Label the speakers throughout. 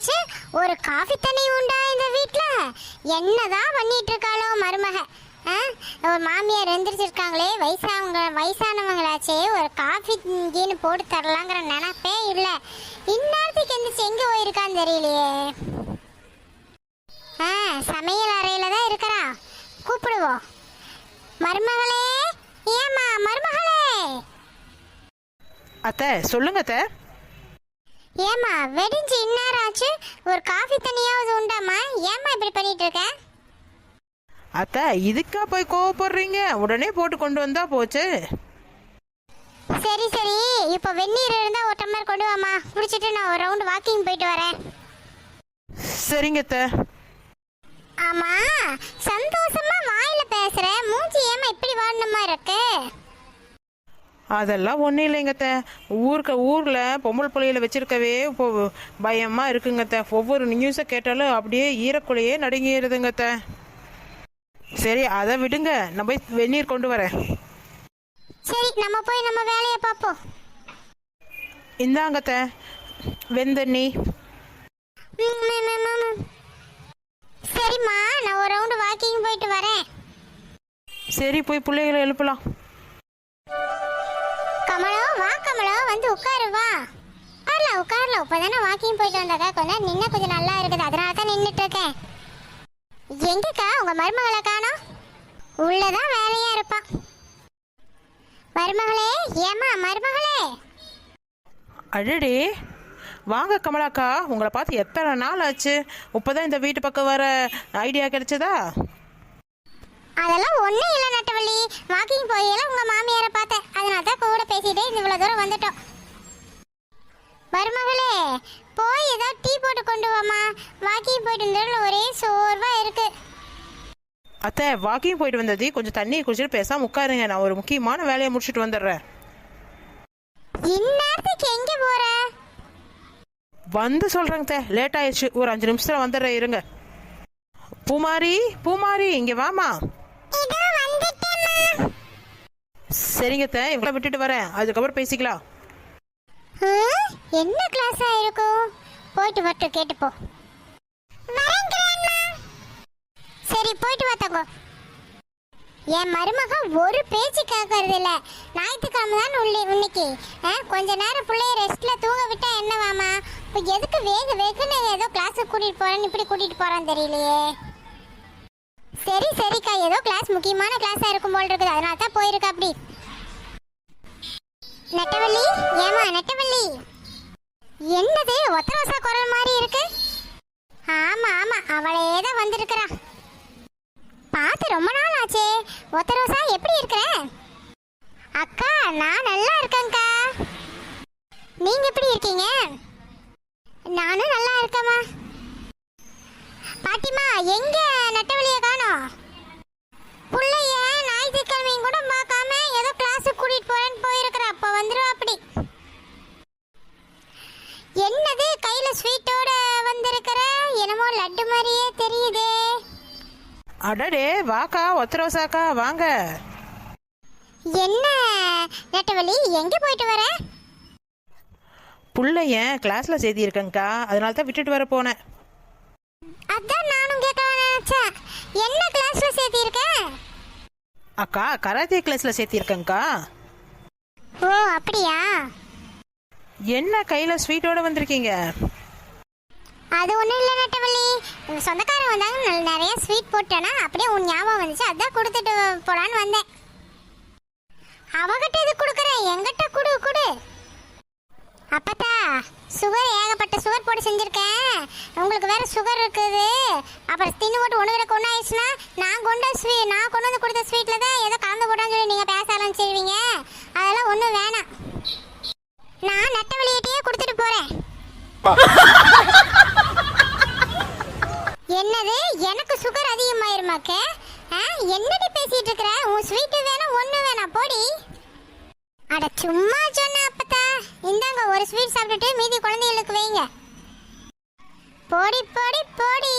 Speaker 1: வச்சு ஒரு காஃபி தண்ணி உண்டா இந்த வீட்ல. என்னதான் பண்ணிட்டு இருக்காளோ மருமக. ஆ? ஒரு மாமியார் எந்திரிச்சிருக்காங்களே வயசானவங்க வயசானவங்களாச்சே ஒரு காஃபி கீனு போட்டு தரலாங்கிற நினைப்பே இல்லை. இந்நேரத்துக்கு எந்திரிச்சு எங்கே போயிருக்கான்னு தெரியலையே. ஆ சமையல் அறையில் தான் இருக்கிறா. கூப்பிடுவோம். மருமகளே ஏம்மா மருமகளே?
Speaker 2: அத்தை சொல்லுங்க அத்தை.
Speaker 1: ஏம்மா வெடிஞ்சு இந்நேரம் ஆச்சு? ஒரு காஃபி தண்ணியாவது உண்டாம்மா? ஏம்மா இப்படி பண்ணிட்டு இருக்க?
Speaker 2: அத்தை இதுக்கா போய் கோவப்படுறீங்க? உடனே போட்டு கொண்டு வந்தா போச்சு.
Speaker 1: சரி சரி. இப்போ வெந்நீர் இருந்தா ஒரு டம்ளர் கொண்டு வாம்மா. குடிச்சிட்டு நான் ஒரு ரவுண்ட் வாக்கிங் போயிட்டு வரேன்.
Speaker 2: சரிங்க அத்தை.
Speaker 1: ஆமா சந்தோஷமா வாயில பேசுற. மூஞ்சி ஏமா இப்படி வாடணுமா இருக்கு?
Speaker 2: அதெல்லாம் ஒன்றும் இல்லைங்க அத்தை. ஊருக்கு ஊரில் பொம்பளை பிள்ளையில வச்சிருக்கவே இப்போ பயமாக இருக்குங்க அத்தை. ஒவ்வொரு நியூஸை கேட்டாலும் அப்படியே ஈரக்குலையே நடுங்கிடுதுங்க அத்தை. சரி அதை விடுங்க. நான் போய் வெந்நீர் கொண்டு வரேன்.
Speaker 1: சரி நம்ம போய் நம்ம வேலையை பார்ப்போம்.
Speaker 2: இந்தாங்க அத்தை. வெந்தண்ணி.
Speaker 1: சரிம்மா நான் ஒரு ரவுண்டு வாக்கிங் போயிட்டு வரேன்.
Speaker 2: சரி போய் பிள்ளைகளை எழுப்பலாம்.
Speaker 1: உட்காரு வா. உட்காரலாம் உட்காரலாம் இப்போதானே வாக்கிங் போயிட்டு வந்தாக்கா. கொஞ்ச நேரம் கொஞ்சம் நல்லா இருக்குது. அதனால தான் நின்றுட்டு இருக்கேன் எங்கக்கா உங்க மருமகளை காணோம்? உள்ளதான் வேலையா இருப்பான். மருமகளே ஏமா மருமகளே?
Speaker 2: அடடே. வாங்க கமலாக்கா உங்களை பார்த்து எத்தனை நாள் ஆச்சு? இப்போதான் இந்த வீட்டு பக்கம் வர ஐடியா கிடைச்சதா?
Speaker 1: அதெல்லாம் ஒன்றும் இல்லை நட்டவள்ளி. வாக்கிங் போயெல்லாம் உங்க மாமியாரை பார்த்தேன். அதனால தான் கூட பேசிட்டே இவ்வளோ தூரம் வந்துட்டோம். மருமகளே போய் ஏதோ டீ போட்டு கொண்டு வாமா வாக்கிங் போயிட்டு இருந்ததுல ஒரே சோர்வா இருக்கு.
Speaker 2: அத்தை வாக்கிங் போயிட்டு வந்தது கொஞ்சம் தண்ணி குடிச்சிட்டு பேசாம உட்காருங்க. நான் ஒரு முக்கியமான வேலையை முடிச்சிட்டு வந்துடுறேன்.
Speaker 1: இந்நேரத்துக்கு எங்க போற?
Speaker 2: வந்து சொல்றேங்க தே லேட் ஆயிடுச்சு. ஒரு அஞ்சு நிமிஷத்துல வந்துடுறேன். இருங்க. பூமாரி பூமாரி இங்க வாமா சரிங்க தே இவ்வளோ விட்டுட்டு வரேன். அதுக்கப்புறம் பேசிக்கலாம்.
Speaker 1: என்ன கிளாஸா இருக்கும்? போயிட்டு வரட்டும் கேட்டுப்போ. சரி போயிட்டு வா தங்கோ. என் மருமக ஒரு பேச்சு கேட்கறது இல்ல ஞாயிற்றுக்கிழமை தான் உள்ளே இன்னைக்கு. ஆ, கொஞ்ச நேரம் பிள்ளைய ரெஸ்ட்ல தூங்க விட்டா என்னவாமா இப்போ எதுக்கு வேக வேகன்னு ஏதோ கிளாஸுக்கு கூட்டிட்டு போறேன்னு இப்படி கூட்டிட்டு போறான்னு தெரியலையே. சரி சரிக்கா. ஏதோ கிளாஸ் முக்கியமான கிளாஸா இருக்கும் போல் இருக்குது. அதனால தான் போயிருக்கா அப்படி நெட்டவள்ளி? ஏமா நெட்டவள்ளி? என்னது ஒத்தரோசா குரல் மாதிரி இருக்கு? ஆமா ஆமா அவளே தான் வந்திருக்கிறா. பார்த்து ரொம்ப நாள் ஆச்சே. ஒத்தரோசா எப்படி இருக்கிற? அக்கா நான் நல்லா இருக்கேன்க்கா. நீங்க எப்படி இருக்கீங்க? நானும் நல்லா இருக்கேம்மா. பாட்டிமா எங்க நெட்டவழிய காணோம் புள்ளைய ஞாயிற்றுக்கிழமையும் கூட பார்க்காம ஏதோ கிளாஸுக்கு கூட்டிட்டு போறேன்னு போயிருக்கிற அப்ப வந்துருவா அப்படி என்னது கையில ஸ்வீட்டோட வந்திருக்கிற? என்னமோ லட்டு மாதிரியே தெரியுதே.
Speaker 2: அடடே வாக்கா ஒத்தரோசாக்கா வாங்க.
Speaker 1: என்ன? நெட்டவழி எங்க போயிட்டு வர?
Speaker 2: புள்ளைய கிளாஸ்ல சேர்த்திருக்கேங்க்கா அதனால தான் விட்டுட்டு வர போனேன்.
Speaker 1: அதான் நானும் கேட்கலாம் நினைச்சேன் என்ன கிளாஸ்ல சேர்த்திருக்க?
Speaker 2: அக்கா கராத்தே கிளாஸ்ல சேர்த்திருக்கேங்க்கா
Speaker 1: ஓ அப்படியா?
Speaker 2: என்ன கையில ஸ்வீட்டோட வந்திருக்கீங்க?
Speaker 1: அது ஒன்றும் இல்லை நட்டவள்ளி. உங்கள் சொந்தக்காரன் வந்தாங்க நல்ல நிறைய ஸ்வீட் போட்டேன்னா அப்படியே உன் ஞாபகம் வந்துச்சு. அதான் கொடுத்துட்டு போலான்னு வந்தேன். அவகிட்ட இது கொடுக்குறேன் எங்கிட்ட கொடு கொடு. அப்பத்தா சுகர் ஏகப்பட்ட சுகர் போட்டு செஞ்சுருக்கேன். உங்களுக்கு வேற சுகர் இருக்குது. அப்புறம் தின்னு போட்டு ஒன்று விட கொண்டு ஆயிடுச்சுன்னா நான் கொண்ட ஸ்வீ நான் கொண்டு வந்து கொடுத்த ஸ்வீட்டில் தான் ஏதோ கலந்து போட்டான்னு சொல்லி நீங்கள் பேச ஆரம்பிச்சிருவீங்க. அதெல்லாம் ஒன்றும் வேணாம். நான் நட்ட வழியிட்டே கொடுத்துட்டு போகிறேன் என்னது? எனக்கு சுகர் அதிகமாயிருமாக்க? ஆ, என்னடி பேசிட்டு இருக்கிற உன் ஸ்வீட் வேணும் ஒண்ணு வேணாம் போடி. அட சும்மா சொன்ன அப்பத்தா. இந்தாங்க ஒரு ஸ்வீட் சாப்பிட்டுட்டு மீதி குழந்தைகளுக்கு வைங்க. போடி போடி போடி.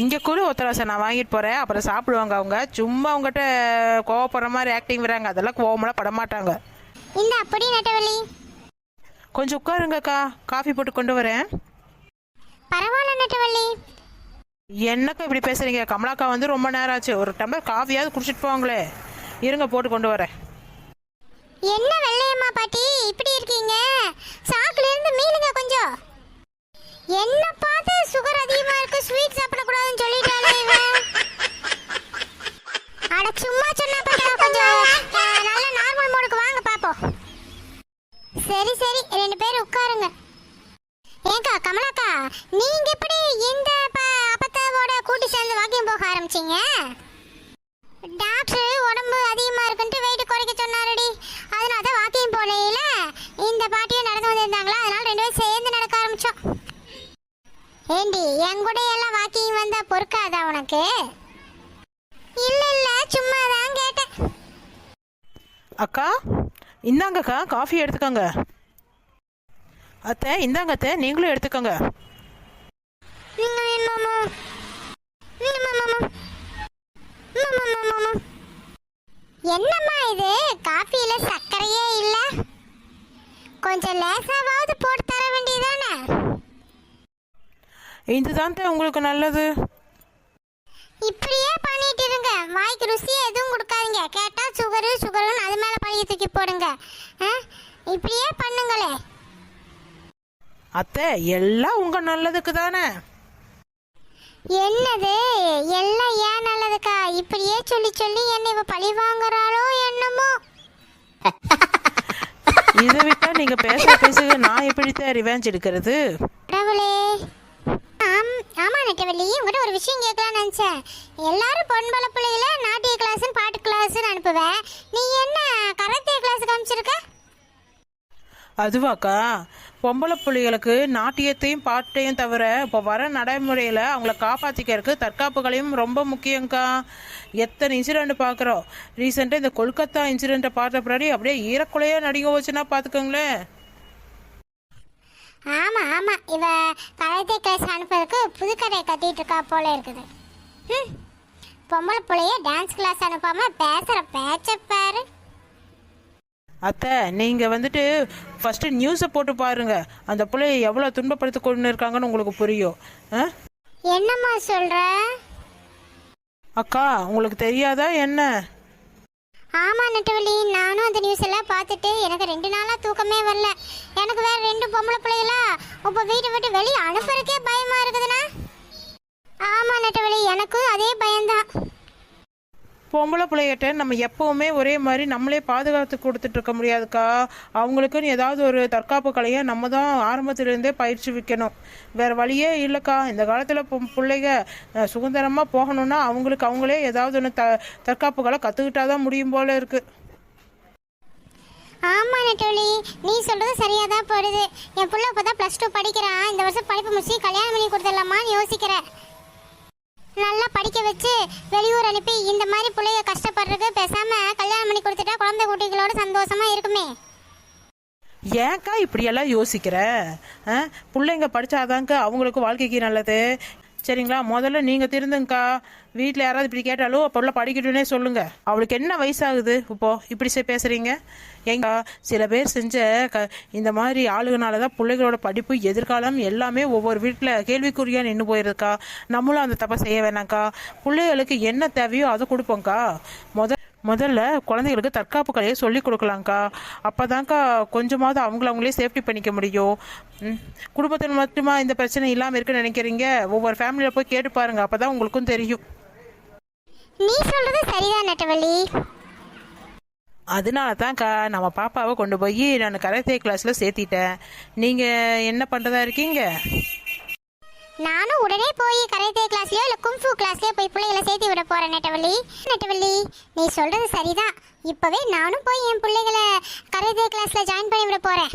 Speaker 2: இங்க கூட ஒத்தரோசை நான் வாங்கிட்டு போறேன். அப்புறம் சாப்பிடுவாங்க அவங்க. சும்மா உங்ககிட்ட கோவப்படுற மாதிரி ஆக்டிங் வராங்க அதெல்லாம் கோவமெல்லாம் பட மாட்டாங்க
Speaker 1: இந்த அப்படி நட்டவள்ளி.
Speaker 2: கொஞ்சம் உட்காருங்கக்கா. காஃபி போட்டு கொண்டு வரேன்.
Speaker 1: பரவாயில்ல நெட்டவள்ளி.
Speaker 2: என்னக்கா இப்படி பேசுறீங்க? கமலாக்கா வந்து ரொம்ப நேரம் ஆச்சு ஒரு டம்ளர் காஃபியாவது குடிச்சிட்டு போவாங்களே. இருங்க போட்டு கொண்டு வரேன்.
Speaker 1: என்ன வெள்ளையம்மா பாட்டி? இப்படி இருக்கீங்க? சாக்குல இருந்து மீளுங்க கொஞ்சம். என்ன பார்த்து சுகர் அதிகமா இருக்கு ஸ்வீட் சாப்பிடக்கூடாதுன்னு சொல்லிட்டாலே இவன் அட சும்மா சொன்னா பார்த்தா கொஞ்சம் அஹ், நல்ல நார்மல் மோடுக்கு வாங்க பாப்போம் சரி சரி ரெண்டு பேரும் உட்காருங்க ஏங்கா கமலாக்கா நீங்க எப்படி இந்த ப- அப்பத்தாவோட கூட்டி சேர்ந்து வாக்கியம் போக ஆரம்பிச்சிங்க? டாக்டர் உடம்பு அதிகமாக இருக்குன்ட்டு வெயிட் குறைக்க சொன்னாருடி. அதனால தான் வாக்கிங் போலையில இந்த பாட்டியும் நடந்து வந்திருந்தாங்களா? அதனால ரெண்டு பேரும் சேர்ந்து நடக்க ஆரம்பித்தோம் ஏண்டி என் கூட எல்லாம் வாக்கிங் வந்தால் பொறுக்காதா உனக்கு? இல்லை இல்லை சும்மா தான் கேட்டேன்.
Speaker 2: அக்கா இந்தாங்கக்கா காஃபி எடுத்துக்கோங்க. அத்தை இந்தாங்க அத்தை நீங்களும் எடுத்துக்கோங்க.
Speaker 1: என்னம்மா இது? காஃபியில சர்க்கரையே இல்ல. கொஞ்சம் லேசாவது போட்டு தர வேண்டியதானே
Speaker 2: இதுதான் உங்களுக்கு நல்லது.
Speaker 1: இப்படியே பண்ணிட்டு இருங்க. வாய்க்கு ருசியா எதுவும் கொடுக்காதீங்க. கேட்டா சுகரு சுகருன்னு அது மேல பழைய தூக்கி போடுங்க? இப்படியே பண்ணுங்களே.
Speaker 2: அத்தை எல்லாம் உங்க நல்லதுக்கு தானே
Speaker 1: என்னது? எல்லாம் இப்படியே சொல்லி சொல்லி என்னை இவ பழி வாங்குறாளோ என்னமோ?
Speaker 2: இதை விட்டா நீங்க பேச பேச நான் எப்படித்தான் ரிவெஞ்ச் எடுக்கிறது?
Speaker 1: கடவுளே. ஆம் ஆமா நெட்டவள்ளி உங்கள்கிட்ட ஒரு விஷயம் கேட்கலாம்னு நினச்சேன். எல்லாரும் பொன்பல பிள்ளைகள நாட்டிய கிளாஸ் பாட்டு கிளாஸ்னு அனுப்புவேன் நீ என்ன கராத்தே கிளாஸுக்கு அனுப்பிச்சிருக்க?
Speaker 2: அதுவாக்கா? பொம்பளை புள்ளிகளுக்கு நாட்டியத்தையும் பாட்டையும் தவிர இப்போ வர நடைமுறையில் அவங்கள காப்பாற்றிக்கிறதுக்கு தற்காப்புகளையும் ரொம்ப முக்கியங்க்கா எத்தனை இன்சிடெண்ட் பார்க்குறோம் ரீசெண்டாக இந்த கொல்கத்தா இன்சிடெண்ட்டை பார்த்த பின்னாடி அப்படியே ஈரக்குலையாக நடிக்க வச்சுன்னா பார்த்துக்கோங்களேன்
Speaker 1: ஆமா ஆமா. இவ கராத்தே கிளாஸ் அனுப்புறதுக்கு புதுக்கதை கத்திட்டு இருக்கா போல இருக்குது. பொம்பளை பிள்ளைய டான்ஸ் கிளாஸ் அனுப்பாம பேசுற பேச்ச பாரு.
Speaker 2: அத்தை நீங்கள் வந்துட்டு ஃபஸ்ட்டு நியூஸை போட்டு பாருங்க. அந்த பிள்ளைய எவ்வளோ துன்பப்படுத்தி கொண்டு இருக்காங்கன்னு உங்களுக்கு புரியும்.
Speaker 1: என்னம்மா சொல்ற?
Speaker 2: அக்கா உங்களுக்கு தெரியாதா என்ன?
Speaker 1: ஆமா நெட்டவள்ளி. நானும் அந்த நியூஸ் எல்லாம் பார்த்துட்டு எனக்கு ரெண்டு நாளா தூக்கமே வரல. எனக்கு வேற ரெண்டு பொம்பளை பிள்ளைகளா? இப்போ வீட்டை விட்டு வெளியே அனுப்புறதுக்கே பயமா இருக்குதுண்ணா. ஆமா நெட்டவள்ளி. எனக்கும் அதே பயம்தான்.
Speaker 2: பொம்பளை பிள்ளைகிட்ட நம்ம எப்பவுமே ஒரே மாதிரி நம்மளே பாதுகாத்து கொடுத்துட்டு இருக்க முடியாதுக்கா? அவங்களுக்குன்னு ஏதாவது ஒரு தற்காப்பு கலையை நம்ம தான் ஆரம்பத்திலேருந்தே பயிற்சி வைக்கணும் வேற வழியே இல்லைக்கா. இந்த காலத்தில் பிள்ளைங்க சுதந்திரமாக போகணும்னா அவங்களுக்கு அவங்களே ஏதாவது ஒன்று த தற்காப்பு கலை கற்றுக்கிட்டா தான் முடியும் போல இருக்கு.
Speaker 1: ஆமாம் நட்டோலி நீ சொல்கிறது சரியாக தான் போடுது என் இப்போ தான் ப்ளஸ் டூ படிக்கிறான் இந்த வருஷம் படிப்பு முடிச்சு கல்யாணம் பண்ணி கொடுத்துடலாமான்னு யோசிக்கிறேன். நல்லா படிக்க வச்சு வெளியூர் அனுப்பி இந்த மாதிரி பிள்ளைய கஷ்டப்படுறதுக்கு பேசாம கல்யாணம் பண்ணி கொடுத்துட்டா குழந்தை குட்டிகளோட சந்தோஷமா இருக்குமே.
Speaker 2: ஏன்க்கா இப்படியெல்லாம் யோசிக்கிற? பிள்ளைங்க படித்தாதாங்க அவங்களுக்கு வாழ்க்கைக்கு நல்லது. சரிங்களா? முதல்ல நீங்கள் திருந்துங்கக்கா. வீட்டில் யாராவது இப்படி கேட்டாலும் அப்போல்லாம் படிக்கட்டும்னே சொல்லுங்க. அவளுக்கு என்ன வயசாகுது? இப்போ இப்படி சே பேசுறீங்க? எங்க சில பேர் செஞ்ச க இந்த மாதிரி ஆளுகனால தான் பிள்ளைகளோட படிப்பு எதிர்காலம் எல்லாமே ஒவ்வொரு வீட்டில் கேள்விக்குறியாக நின்று போயிருக்கா நம்மளும் அந்த தப்பை செய்ய வேணாம்க்கா பிள்ளைகளுக்கு என்ன தேவையோ அதை கொடுப்போங்க்கா முத முதல்ல குழந்தைகளுக்கு தற்காப்பு கலையை சொல்லி கொடுக்கலாங்க்கா அப்போதாங்க்கா கொஞ்சமாவது அவங்கள அவங்களே சேஃப்டி பண்ணிக்க முடியும். குடும்பத்தில் மட்டுமா இந்த பிரச்சனை இல்லாமல் இருக்குன்னு நினைக்கிறீங்க? ஒவ்வொரு ஃபேமிலியில் போய் கேட்டு பாருங்க. அப்போ தான் உங்களுக்கும் தெரியும்.
Speaker 1: நீ சொல்றது சரிதான் நெட்டவள்ளி.
Speaker 2: அதனால தான்க்கா நம்ம பாப்பாவை கொண்டு போய் நான் கராத்தே கிளாஸில் சேர்த்திட்டேன். நீங்கள் என்ன பண்ணுறதா இருக்கீங்க?
Speaker 1: நானும் உடனே போய் கராத்தே கிளாஸ்லயோ இல்ல கும்ஃபு கிளாஸ்லயோ போய் பிள்ளைகளை சேர்த்து விட போறேன் நெட்டவள்ளி. நெட்டவள்ளி? நீ சொல்றது சரிதான் இப்பவே நானும் போய் என் பிள்ளைகளை கராத்தே கிளாஸ்ல ஜாயின் பண்ணி விட போறேன்.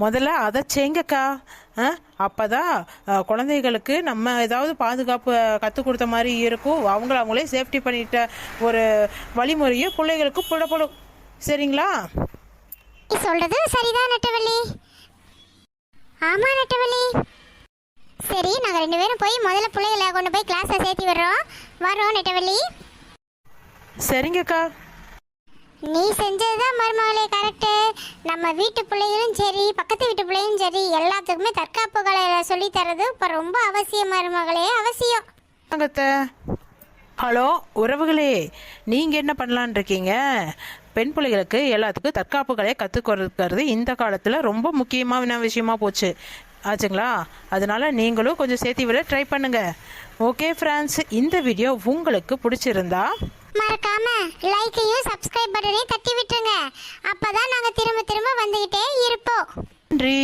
Speaker 2: முதல்ல அதை செய்ங்கக்கா. ஆ? அப்போதான் குழந்தைகளுக்கு நம்ம ஏதாவது பாதுகாப்பு கற்றுக் கொடுத்த மாதிரி இருக்கும். அவங்கள அவங்களே சேஃப்டி பண்ணிட்ட ஒரு வழிமுறையை பிள்ளைகளுக்கு புலப்படும் சரிங்களா?
Speaker 1: சொல்றது சரிதான் நெட்டவள்ளி. ஆமா நெட்டவள்ளி. சரி நாங்க ரெண்டு பேரும் போய் முதல்ல பிள்ளைகளை கொண்டு போய் கிளாஸ்ல சேர்த்து விடுறோம். வரோம் நெட்டவள்ளி.
Speaker 2: சரிங்கக்கா.
Speaker 1: நீ செஞ்சதுதான் மருமகளே கரெக்டு நம்ம வீட்டு பிள்ளைகளும் சரி பக்கத்து வீட்டு பிள்ளையும் சரி எல்லாத்துக்குமே தற்காப்பு கலையில சொல்லி தரது இப்போ ரொம்ப அவசியம் மருமகளே அவசியம்.
Speaker 2: அங்கத்த ஹலோ உறவுகளே நீங்கள் என்ன பண்ணலான் இருக்கீங்க? பெண் பிள்ளைகளுக்கு எல்லாத்துக்கும் தற்காப்பு கலையை கற்றுக் கொடுக்கறது இந்த காலத்தில் ரொம்ப முக்கியமான விஷயமா போச்சு. ஆச்சுங்களா? அதனால நீங்களும் கொஞ்சம் சேர்த்து விட ட்ரை பண்ணுங்க. ஓகே ஃப்ரெண்ட்ஸ் இந்த வீடியோ உங்களுக்கு பிடிச்சிருந்தா
Speaker 1: மறக்காம லைக்கையும் சப்ஸ்கிரைப் பட்டனையும் தட்டி விட்டுருங்க. அப்பதான் நாங்க திரும்ப திரும்ப வந்துகிட்டே இருப்போம்.
Speaker 2: நன்றி.